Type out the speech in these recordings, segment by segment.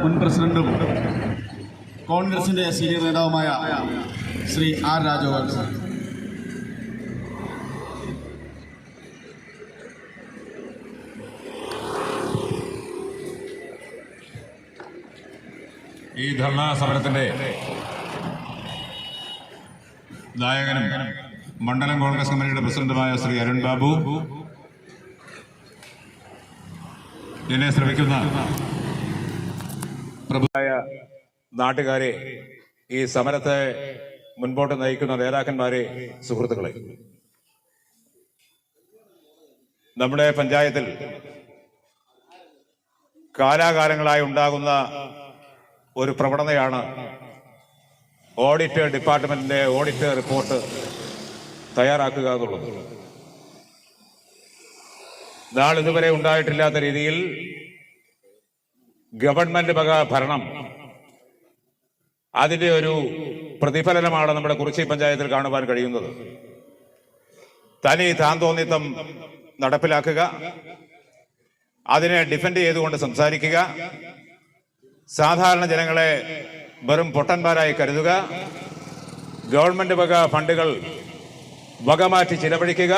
മുൻ പ്രസിഡന്റും കോൺഗ്രസിന്റെ സീനിയർ നേതാവുമായ ശ്രീ ആർ രാജഗോപാൽ സാർ. ഈ ധർണാ സമരത്തിന്റെ നായകനും മണ്ഡലം കോൺഗ്രസ് കമ്മിറ്റിയുടെ പ്രസിഡന്റുമായ ശ്രീ അരുൺ ബാബു. എന്നെ ശ്രമിക്കുന്ന പ്രഭുവായ നാട്ടുകാരെ ഈ സമരത്തെ മുൻപോട്ട് നയിക്കുന്ന നേതാക്കന്മാരെ സുഹൃത്തുക്കളെ. നമ്മുടെ പഞ്ചായത്തിൽ കാലാകാലങ്ങളായി ഉണ്ടാകുന്ന ഒരു പ്രവണതയാണ് ഓഡിറ്റ് ഡിപ്പാർട്ട്മെന്റിന്റെ ഓഡിറ്റ് റിപ്പോർട്ട് തയ്യാറാക്കുക എന്നുള്ളത്. നാളിതുവരെ ഉണ്ടായിട്ടില്ലാത്ത രീതിയിൽ ഗവൺമെന്റ് വക ഭരണം. അതിന്റെ ഒരു പ്രതിഫലനമാണ് നമ്മുടെ കുറിച്ചി പഞ്ചായത്തിൽ കാണുവാൻ കഴിയുന്നത്. തനി താന്തോന്നിത്തം നടപ്പിലാക്കുക അതിനെ ഡിഫെൻഡ് ചെയ്തുകൊണ്ട് സംസാരിക്കുക സാധാരണ ജനങ്ങളെ വെറും പൊട്ടന്മാരായി കരുതുക ഗവൺമെന്റ് വക ഫണ്ടുകൾ വകമാറ്റി ചിലവഴിക്കുക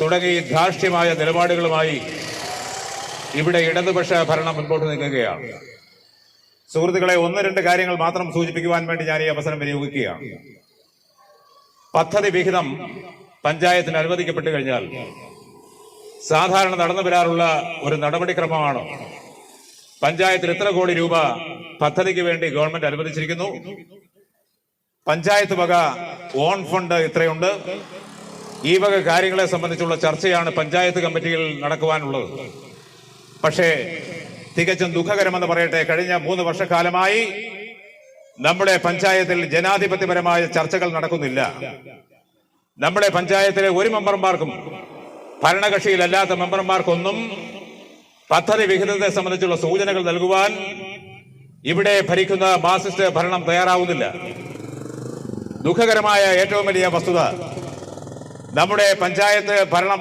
തുടങ്ങി ധാർഷ്ട്യമായ നിലപാടുകളുമായി ഇവിടെ ഇടതുപക്ഷ ഭരണം മുൻപോട്ട് നീങ്ങുകയാണ് സുഹൃത്തുക്കളെ ഒന്ന് രണ്ട് കാര്യങ്ങൾ മാത്രം സൂചിപ്പിക്കുവാൻ വേണ്ടി ഞാൻ ഈ അവസരം വിനിയോഗിക്കുകയാണ്. പദ്ധതി വിഹിതം പഞ്ചായത്തിന് അനുവദിക്കപ്പെട്ടു കഴിഞ്ഞാൽ സാധാരണ നടന്നു വരാറുള്ള ഒരു നടപടിക്രമമാണ്. പഞ്ചായത്തിൽ എത്ര കോടി രൂപ പദ്ധതിക്ക് വേണ്ടി ഗവൺമെന്റ് അനുവദിച്ചിരിക്കുന്നു. പഞ്ചായത്ത് വക ഓൺ ഫണ്ട് ഇത്രയുണ്ട്. ഈ വക കാര്യങ്ങളെ സംബന്ധിച്ചുള്ള ചർച്ചയാണ് പഞ്ചായത്ത് കമ്മിറ്റിയിൽ നടക്കുവാനുള്ളത്. പക്ഷേ തികച്ചും ദുഃഖകരമെന്ന് പറയട്ടെ കഴിഞ്ഞ മൂന്ന് വർഷക്കാലമായി നമ്മുടെ പഞ്ചായത്തിൽ ജനാധിപത്യപരമായ ചർച്ചകൾ നടക്കുന്നില്ല. നമ്മുടെ പഞ്ചായത്തിലെ ഒരു മെമ്പർമാർക്കും ഭരണകക്ഷിയിലല്ലാത്ത മെമ്പർമാർക്കൊന്നും പദ്ധതി വിഹിതത്തെ സംബന്ധിച്ചുള്ള സൂചനകൾ നൽകുവാൻ ഇവിടെ ഭരിക്കുന്ന മാർസിസ്റ്റ് ഭരണം തയ്യാറാവുന്നില്ല. ദുഃഖകരമായ ഏറ്റവും വലിയ വസ്തുത നമ്മുടെ പഞ്ചായത്ത് ഭരണം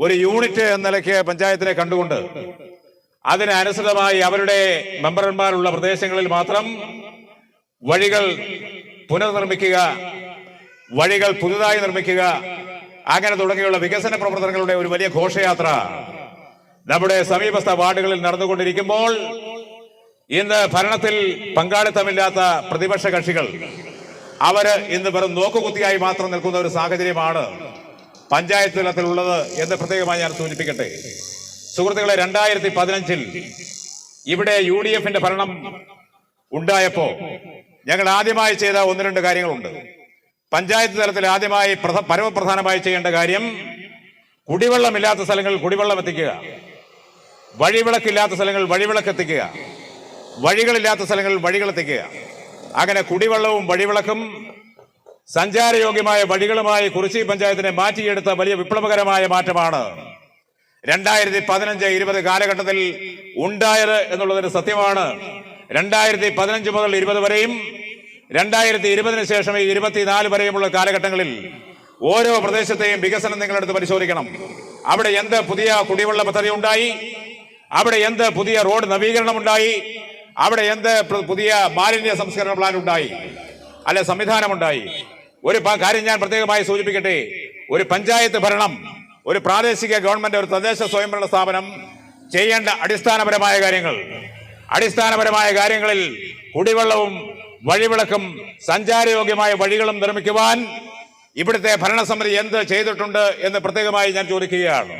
ഒരു യൂണിറ്റ് എന്ന നിലയ്ക്ക് പഞ്ചായത്തിനെ കണ്ടുകൊണ്ട് അതിനനുസൃതമായി അവരുടെ മെമ്പർമാരുള്ള പ്രദേശങ്ങളിൽ മാത്രം വഴികൾ പുനർനിർമ്മിക്കുക വഴികൾ പുതുതായി നിർമ്മിക്കുക അങ്ങനെ തുടങ്ങിയുള്ള വികസന പ്രവർത്തനങ്ങളുടെ ഒരു വലിയ ഘോഷയാത്ര നമ്മുടെ സമീപസ്ഥ വാർഡുകളിൽ നടന്നുകൊണ്ടിരിക്കുമ്പോൾ ഇന്ന് ഭരണത്തിൽ പങ്കാളിത്തമില്ലാത്ത പ്രതിപക്ഷ കക്ഷികൾ അവർ ഇന്ന് വെറും നോക്കുകുത്തിയായി മാത്രം നിൽക്കുന്ന ഒരു സാഹചര്യമാണ് പഞ്ചായത്ത് തലത്തിലുള്ളത് എന്ന് പ്രത്യേകമായി ഞാൻ സൂചിപ്പിക്കട്ടെ. സുഹൃത്തുക്കളെ രണ്ടായിരത്തി പതിനഞ്ചിൽ ഇവിടെ യു ഡി എഫിന്റെ ഭരണം ഉണ്ടായപ്പോ ഞങ്ങൾ ആദ്യമായി ചെയ്ത ഒന്ന് രണ്ട് കാര്യങ്ങളുണ്ട്. പഞ്ചായത്ത് തലത്തിൽ ആദ്യമായി പരമപ്രധാനമായി ചെയ്യേണ്ട കാര്യം കുടിവെള്ളമില്ലാത്ത സ്ഥലങ്ങളിൽ കുടിവെള്ളം എത്തിക്കുക. വഴിവിളക്കില്ലാത്ത സ്ഥലങ്ങളിൽ വഴിവിളക്ക് എത്തിക്കുക. വഴികളില്ലാത്ത സ്ഥലങ്ങളിൽ വഴികൾ എത്തിക്കുക. അങ്ങനെ കുടിവെള്ളവും വഴിവിളക്കും സഞ്ചാരയോഗ്യമായ വഴികളുമായി കുറിച്ചി പഞ്ചായത്തിനെ മാറ്റിയെടുത്ത വലിയ വിപ്ലവകരമായ മാറ്റമാണ്. രണ്ടായിരത്തി പതിനഞ്ച് ഇരുപത് കാലഘട്ടത്തിൽ ഉണ്ടായത് എന്നുള്ളതൊരു സത്യമാണ്. രണ്ടായിരത്തി പതിനഞ്ച് മുതൽ ഇരുപത് വരെയും രണ്ടായിരത്തി ഇരുപതിന് ശേഷം ഈ ഇരുപത്തിനാല് വരെയുമുള്ള കാലഘട്ടങ്ങളിൽ ഓരോ പ്രദേശത്തെയും വികസനം നിങ്ങളെടുത്ത് പരിശോധിക്കണം. അവിടെ എന്ത് പുതിയ കുടിവെള്ള പദ്ധതി ഉണ്ടായി? അവിടെ എന്ത് പുതിയ റോഡ് നവീകരണം ഉണ്ടായി? അവിടെ എന്ത് പുതിയ മാലിന്യ സംസ്കരണ പ്ലാൻ ഉണ്ടായി? അല്ലെ സംവിധാനമുണ്ടായി ഒരു കാര്യം ഞാൻ പ്രത്യേകമായി സൂചിപ്പിക്കട്ടെ. ഒരു പഞ്ചായത്ത് ഭരണം ഒരു പ്രാദേശിക ഗവൺമെന്റ് ഒരു തദ്ദേശ സ്വയംഭരണ സ്ഥാപനം ചെയ്യേണ്ട അടിസ്ഥാനപരമായ കാര്യങ്ങൾ. അടിസ്ഥാനപരമായ കാര്യങ്ങളിൽ കുടിവെള്ളവും വഴിവിളക്കും സഞ്ചാരയോഗ്യമായ വഴികളും നിർമ്മിക്കുവാൻ ഇവിടുത്തെ ഭരണസമിതി എന്ത് ചെയ്തിട്ടുണ്ട് എന്ന് പ്രത്യേകമായി ഞാൻ ചോദിക്കുകയാണ്.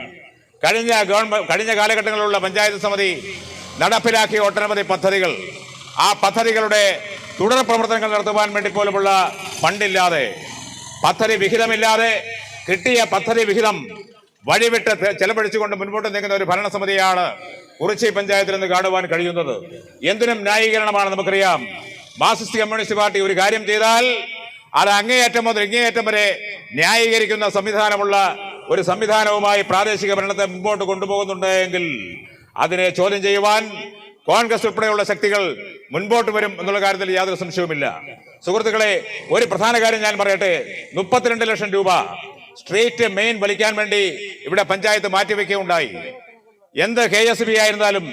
കഴിഞ്ഞ ഗവൺമെന്റ് കഴിഞ്ഞ കാലഘട്ടങ്ങളിലുള്ള പഞ്ചായത്ത് സമിതി നടപ്പിലാക്കിയ ഒട്ടനവധി പദ്ധതികൾ. ആ പദ്ധതികളുടെ തുടർ പ്രവർത്തനങ്ങൾ നടത്തുവാൻ വേണ്ടി പോലുമുള്ള ഫണ്ടില്ലാതെ പദ്ധതി വിഹിതമില്ലാതെ കിട്ടിയ പദ്ധതി വിഹിതം വഴിവിട്ട് ചെലവഴിച്ചുകൊണ്ട് മുൻപോട്ട് നീങ്ങുന്ന ഒരു ഭരണസമിതിയാണ് കുറിച്ചി പഞ്ചായത്തിൽ നിന്ന് കാണുവാൻ കഴിയുന്നത്. എന്തിനും ന്യായീകരണമാണ് നമുക്കറിയാം. മാർക്സിസ്റ്റ് കമ്മ്യൂണിസ്റ്റ് പാർട്ടി ഒരു കാര്യം ചെയ്താൽ അത് അങ്ങേയറ്റം മുതൽ ഇങ്ങേയറ്റം വരെ ന്യായീകരിക്കുന്ന സംവിധാനമുള്ള ഒരു സംവിധാനവുമായി പ്രാദേശിക ഭരണത്തെ മുമ്പോട്ട് കൊണ്ടുപോകുന്നുണ്ടെങ്കിൽ അതിനെ ചോദ്യം ചെയ്യുവാൻ കോൺഗ്രസ് ഉൾപ്പെടെയുള്ള ശക്തികൾ മുൻപോട്ട് വരും എന്നുള്ള കാര്യത്തിൽ യാതൊരു സംശയവുമില്ല. സുഹൃത്തുക്കളെ ഒരു പ്രധാന കാര്യം ഞാൻ പറയട്ടെ. മുപ്പത്തിരണ്ട് ലക്ഷം രൂപ സ്ട്രീറ്റ് മെയിൻ വലിക്കാൻ വേണ്ടി ഇവിടെ പഞ്ചായത്ത് മാറ്റിവെക്കുകയുണ്ടായി. എന്ത് കെ എസ് ബി ആയിരുന്നാലും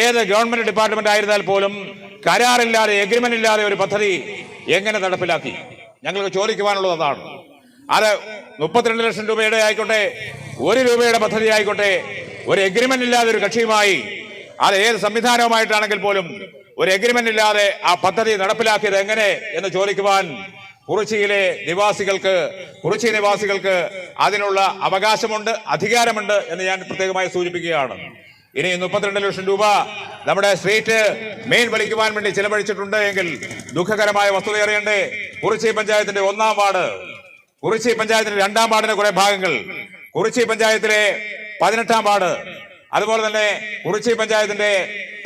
ഏത് ഗവൺമെന്റ് ഡിപ്പാർട്ട്മെന്റ് ആയിരുന്നാൽ പോലും കരാറില്ലാതെ എഗ്രിമെന്റ് ഇല്ലാതെ ഒരു പദ്ധതി എങ്ങനെ നടപ്പിലാക്കി? ഞങ്ങൾക്ക് ചോദിക്കുവാനുള്ളത് അതാണ്. അത് മുപ്പത്തിരണ്ട് ലക്ഷം രൂപയുടെ ആയിക്കോട്ടെ ഒരു രൂപയുടെ പദ്ധതി ആയിക്കോട്ടെ ഒരു എഗ്രിമെന്റ് ഇല്ലാതെ ഒരു കക്ഷിയുമായി അത് ഏത് സംവിധാനവുമായിട്ടാണെങ്കിൽ പോലും ഒരു എഗ്രിമെന്റ് ഇല്ലാതെ ആ പദ്ധതി നടപ്പിലാക്കിയത് എങ്ങനെ എന്ന് ചോദിക്കുവാൻ കുറിച്ചിയിലെ നിവാസികൾക്ക് കുറിച്ചി നിവാസികൾക്ക് അതിനുള്ള അവകാശമുണ്ട് അധികാരമുണ്ട് എന്ന് ഞാൻ പ്രത്യേകമായി സൂചിപ്പിക്കുകയാണ്. ഇനി മുപ്പത്തിരണ്ട് ലക്ഷം രൂപ നമ്മുടെ സ്ട്രീറ്റ് മെയിൻ വലിക്കുവാൻ വേണ്ടി ചിലവഴിച്ചിട്ടുണ്ട് എങ്കിൽ ദുഃഖകരമായ വസ്തുത അറിയണ്ടേ? കുറിച്ചി പഞ്ചായത്തിന്റെ ഒന്നാം വാർഡ്. കുറിച്ചി പഞ്ചായത്തിന്റെ രണ്ടാം വാർഡിന്റെ കുറെ ഭാഗങ്ങൾ. കുറിച്ചി പഞ്ചായത്തിലെ പതിനെട്ടാം വാർഡ്. അതുപോലെ തന്നെ കുറിച്ചി പഞ്ചായത്തിന്റെ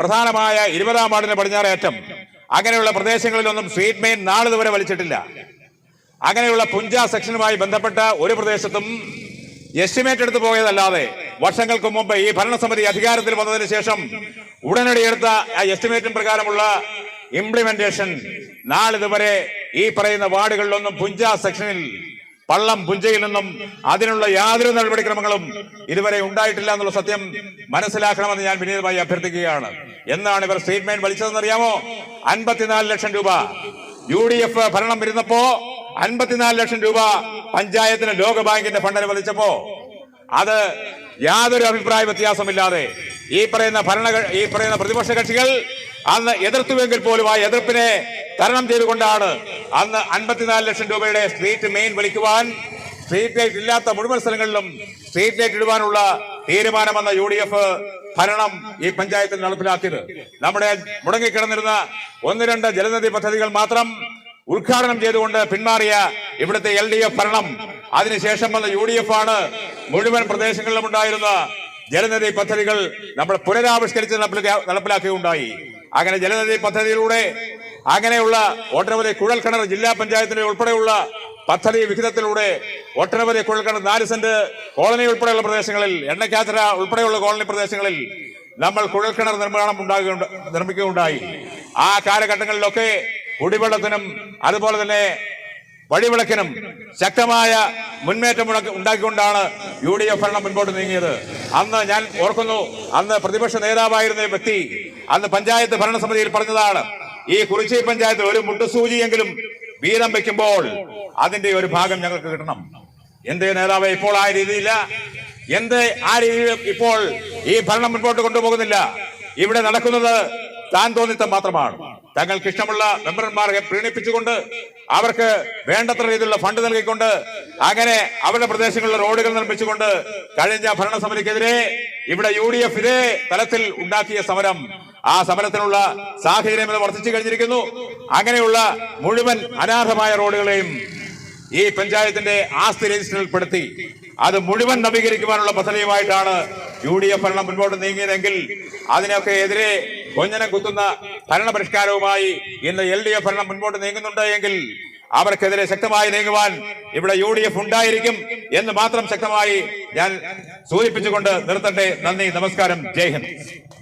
പ്രധാനമായ ഇരുപതാം വാർഡിന്റെ പടിഞ്ഞാറേറ്റം അങ്ങനെയുള്ള പ്രദേശങ്ങളിലൊന്നും സ്ട്രീറ്റ് മെയിൻ നാളിതുവരെ വലിച്ചിട്ടില്ല. അങ്ങനെയുള്ള പുഞ്ച സെക്ഷനുമായി ബന്ധപ്പെട്ട ഒരു പ്രദേശത്തും എസ്റ്റിമേറ്റ് എടുത്തു പോയതല്ലാതെ വർഷങ്ങൾക്ക് മുമ്പ് ഈ ഭരണസമിതി അധികാരത്തിൽ വന്നതിന് ശേഷം ഉടനടി എടുത്ത ആ എസ്റ്റിമേറ്റും പ്രകാരമുള്ള ഇംപ്ലിമെന്റേഷൻ നാളിതുവരെ ഈ പറയുന്ന വാർഡുകളിലൊന്നും പുഞ്ച സെക്ഷനിൽ പള്ളം പുഞ്ചയിൽ നിന്നും അതിനുള്ള യാതൊരു നടപടിക്രമങ്ങളും ഇതുവരെ ഉണ്ടായിട്ടില്ല എന്നുള്ള സത്യം മനസ്സിലാക്കണമെന്ന് ഞാൻ വിനീതമായി അഭ്യർത്ഥിക്കുകയാണ്. എന്നാണ് ഇവർ സ്റ്റേറ്റ്മെന്റ് വലിച്ചതെന്ന് അറിയാമോ അൻപത്തിനാല് ലക്ഷം രൂപ. യു ഡി എഫ് ഭരണം വരുന്നപ്പോ അൻപത്തിനാല് ലക്ഷം രൂപ പഞ്ചായത്തിന് ലോകബാങ്കിന്റെ ഫണ്ടിന് വലിച്ചപ്പോ അത് യാതൊരു അഭിപ്രായ വ്യത്യാസമില്ലാതെ ഈ പറയുന്ന ഭരണ ഈ പറയുന്ന പ്രതിപക്ഷ കക്ഷികൾ അന്ന് എതിർത്തുവെങ്കിൽ പോലും ആ എതിർപ്പിനെ തരണം ചെയ്തുകൊണ്ടാണ് അന്ന് അൻപത്തിനാല് ലക്ഷം രൂപയുടെ സ്ട്രീറ്റ് മെയിൻ വിളിക്കുവാൻ സ്ട്രീറ്റ് ലൈറ്റ് ഇല്ലാത്ത മുഴുവൻ സ്ഥലങ്ങളിലും സ്ട്രീറ്റ് ലൈറ്റ് ഇടുവാനുള്ള തീരുമാനമെന്ന യു ഡി എഫ് ഭരണം ഈ പഞ്ചായത്തിൽ നടപ്പിലാക്കിയത്. നമ്മുടെ മുടങ്ങിക്കിടന്നിരുന്ന ഒന്ന് രണ്ട് ജലനിധി പദ്ധതികൾ മാത്രം ഉദ്ഘാടനം ചെയ്തുകൊണ്ട് പിന്മാറിയ ഇവിടുത്തെ എൽ ഡി എഫ് ഭരണം. അതിനുശേഷം വന്ന യു ഡി എഫ് ആണ് മുഴുവൻ പ്രദേശങ്ങളിലും ഉണ്ടായിരുന്ന ജലനിധി പദ്ധതികൾ നമ്മൾ പുനരാവിഷ്കരിച്ച് നടപ്പിലാ- നടപ്പിലാക്കുകയുണ്ടായി അങ്ങനെ ജലനിധി പദ്ധതിയിലൂടെ അങ്ങനെയുള്ള ഒട്ടനവധി കുഴൽക്കിണർ ജില്ലാ പഞ്ചായത്തിന്റെ ഉൾപ്പെടെയുള്ള പദ്ധതി വിഹിതത്തിലൂടെ ഒട്ടനവധി കുഴൽക്കിണർ നാല് സെന്റ് കോളനി ഉൾപ്പെടെയുള്ള പ്രദേശങ്ങളിൽ എണ്ണക്കാത്തര ഉൾപ്പെടെയുള്ള കോളനി പ്രദേശങ്ങളിൽ നമ്മൾ കുഴൽക്കിണർ നിർമ്മാണം ഉണ്ടാകുക നിർമ്മിക്കുകയുണ്ടായി. ആ കാലഘട്ടങ്ങളിലൊക്കെ കുടിവെള്ളത്തിനും അതുപോലെ തന്നെ വഴിവിളക്കിനും ശക്തമായ മുന്നേറ്റം ഉണ- ഉണ്ടാക്കിക്കൊണ്ടാണ് യു ഡി എഫ് ഭരണം മുൻപോട്ട് നീങ്ങിയത്. അന്ന് ഞാൻ ഓർക്കുന്നു അന്ന് പ്രതിപക്ഷ നേതാവായിരുന്ന വ്യക്തി അന്ന് പഞ്ചായത്ത് ഭരണസമിതിയിൽ പറഞ്ഞതാണ് ഈ കുറിച്ചി പഞ്ചായത്തിൽ ഒരു മുട്ടുസൂചിയെങ്കിലും വീതം വെക്കുമ്പോൾ അതിന്റെ ഒരു ഭാഗം ഞങ്ങൾക്ക് കിട്ടണം. എന്ത് നേതാവ് ഇപ്പോൾ ആ രീതിയില്ല. എന്ത് ആ രീതിയിൽ ഇപ്പോൾ ഈ ഭരണം മുൻപോട്ട് കൊണ്ടുപോകുന്നില്ല. ഇവിടെ നടക്കുന്നത് താൻ തോന്നിത്തം മാത്രമാണ്. തങ്ങൾക്ക് ഇഷ്ടമുള്ള മെമ്പർമാരെ പ്രീണിപ്പിച്ചുകൊണ്ട് അവർക്ക് വേണ്ടത്ര രീതിയിലുള്ള ഫണ്ട് നൽകിക്കൊണ്ട് അങ്ങനെ അവരുടെ പ്രദേശങ്ങളിലെ റോഡുകൾ നിർമ്മിച്ചുകൊണ്ട് കഴിഞ്ഞ ഭരണസമിതിക്കെതിരെ ഇവിടെ യു ഡി എഫ് ഇതേ തലത്തിൽ ഉണ്ടാക്കിയ സമരം ആ സമരത്തിനുള്ള സാഹചര്യം ഇത് വർദ്ധിച്ചു കഴിഞ്ഞിരിക്കുന്നു. അങ്ങനെയുള്ള മുഴുവൻ അനാഥമായ റോഡുകളെയും ഈ പഞ്ചായത്തിന്റെ ആസ്തി രജിസ്റ്ററിൽപ്പെടുത്തി അത് മുഴുവൻ നവീകരിക്കുവാനുള്ള പദ്ധതിയുമായിട്ടാണ് യു ഡി എഫ് ഭരണം മുൻപോട്ട് നീങ്ങിയതെങ്കിൽ അതിനൊക്കെ എതിരെ കൊഞ്ഞനം കുത്തുന്ന ഭരണപരിഷ്കാരവുമായി ഇന്ന് എൽ ഡി എഫ് ഭരണം മുൻപോട്ട് നീങ്ങുന്നുണ്ട് എങ്കിൽ അവർക്കെതിരെ ശക്തമായി നീങ്ങുവാൻ ഇവിടെ യു ഡി എഫ് ഉണ്ടായിരിക്കും എന്ന് മാത്രം ശക്തമായി ഞാൻ സൂചിപ്പിച്ചുകൊണ്ട് നിർത്തട്ടെ. നന്ദി നമസ്കാരം. ജയ് ഹിന്ദ്.